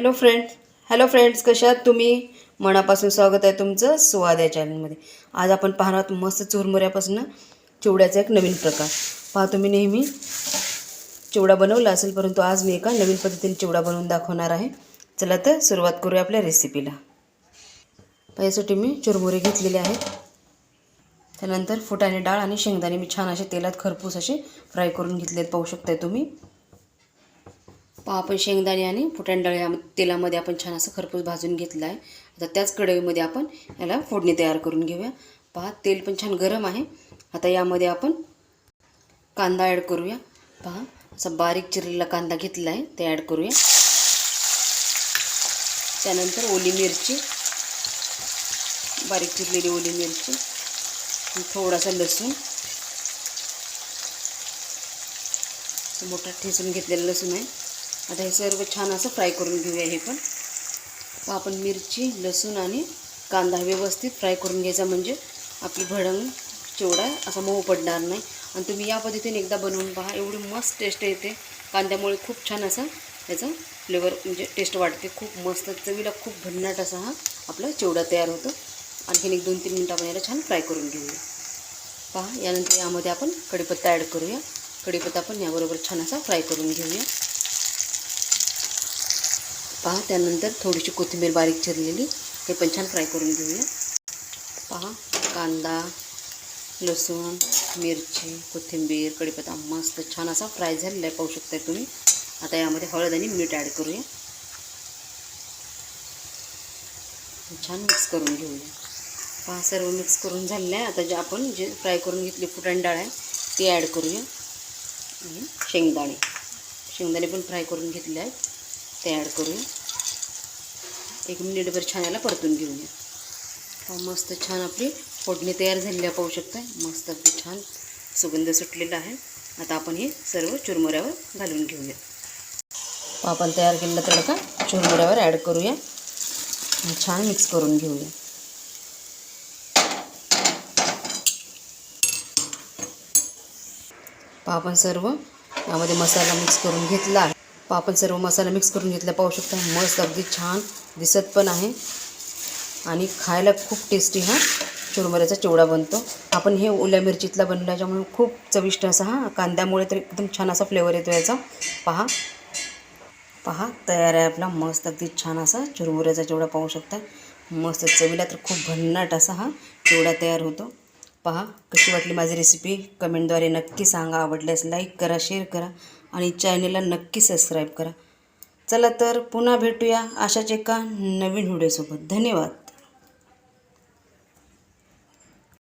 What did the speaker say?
Hello friends hello friends कशा तुम्ही? मनापासून स्वागत आहे तुमचं स्वाद या चॅनलमध्ये आज आपण पाहणार आहोत मस्त चुरमुऱ्यापासून चिवड्याचा एक नवीन प्रकार. पहा तुम्ही नेहमी चिवडा बनवला असेल परंतु आज मी एका नवीन पद्धतीने चिवडा बनवून दाखवणार आहे. चला तर सुरुवात करूया आपल्या रेसिपीला यासाठी मी चुरमुरे घेतलेले आहेत. त्यानंतर फुटाणे डाळ आणि शेंगदाणे मी छान असे तेलात खरपूस असे फ्राय करून घेतलेत. पाहू शकताय तुम्ही. पहा आपण शेंगदाणे आणि फुटाण या तेलामध्ये आपण छान असं खरपूस भाजून घेतलं आहे. आता त्याच कढईमध्ये आपण याला फोडणी तयार करून घेऊया. पहा तेल पण छान गरम आहे. आता यामध्ये आपण कांदा ॲड करूया. पहा असा बारीक चिरलेला कांदा घेतला आहे ते ॲड करूया. त्यानंतर ओली मिरची बारीक चिरलेली ओली मिरची थोडासा लसूण. मोठा ठेचून घेतलेला लसूण आहे. आता हे सर्व छान असं फ्राय करून घेऊया हे पण. आपण मिरची लसूण आणि कांदा व्यवस्थित फ्राय करून घ्यायचा म्हणजे आपली भडंग चिवडा असा मऊ पडणार नाही. आणि तुम्ही या पद्धतीने एकदा बनवून पहा एवढी मस्त टेस्ट येते. कांद्यामुळे खूप छान असा याचा फ्लेवर म्हणजे टेस्ट वाटते खूप मस्त चवीला खूप भन्नाट असा हा आपला चिवडा तयार होतो. आणखीन एक दोन तीन मिनटं आपण याला छान फ्राय करून घेऊया. पहा यानंतर यामध्ये आपण कढीपत्ता ॲड करूया. कढीपत्ता पण याबरोबर छान असा फ्राय करून घेऊया. पहा त्यानंतर थोडीशी कोथिंबीर बारीक चिरलेली हे पण छान फ्राय करून घेऊया. पहा कांदा लसूण मिरची कोथिंबीर कडीपत्ता मस्त छान असा फ्राय झालेला आहे पाहू शकता तुम्ही. आता यामध्ये हळद आणि मीठ ॲड करूया. छान मिक्स करून घेऊया. पहा सर्व मिक्स करून झालेलं आहे. आता जे आपण जे फ्राय करून घेतली फुटाण डाळ आहे ती ॲड करूया. आणि शेंगदाणे. शेंगदाणे पण फ्राय करून घेतले आहेत. ते ॲड करूया. एक मिनिटभर छान याला परतून घेऊया. पहा मस्त छान आपली फोडणी तयार झालेली पाहू शकता मस्त अगदी छान सुगंध सुटलेला आहे. आता आपण हे सर्व चुरमुऱ्यावर घालून घेऊया. आपण तयार केलेला तडका चुरमुऱ्यावर ॲड करूया. छान मिक्स करून घेऊया. आपण सर्व यामध्ये मसाला मिक्स करून घेतला आहे. पहा आपण सर्व मसाला मिक्स करून घेतला पाहू शकता मस्त अगदी छान दिसत पण आहे. आणि खायला खूप टेस्टी हा चुरमुऱ्याचा चिवडा बनतो. आपण हे ओल्या मिरचीतला बनल्याच्यामुळे खूप चविष्ट असा हा कांद्यामुळे तर एकदम छान असा फ्लेवर येतो याचा. पहा. पहा तयार आहे आपला मस्त अगदी छान असा चुरमुऱ्याचा चिवडा पाहू शकता. मस्त चवीला तर खूप भन्नाट असा हा चिवडा तयार होतो. पहा कशी वाटली माझी रेसिपी कमेंटद्वारे नक्की सांगा. आवडल्यास लाईक करा शेअर करा. आणि चॅनेलला नक्की सबस्क्राईब करा. चला तर पुन्हा भेटूया अशाच एका नवीन व्हिडिओसोबत. धन्यवाद.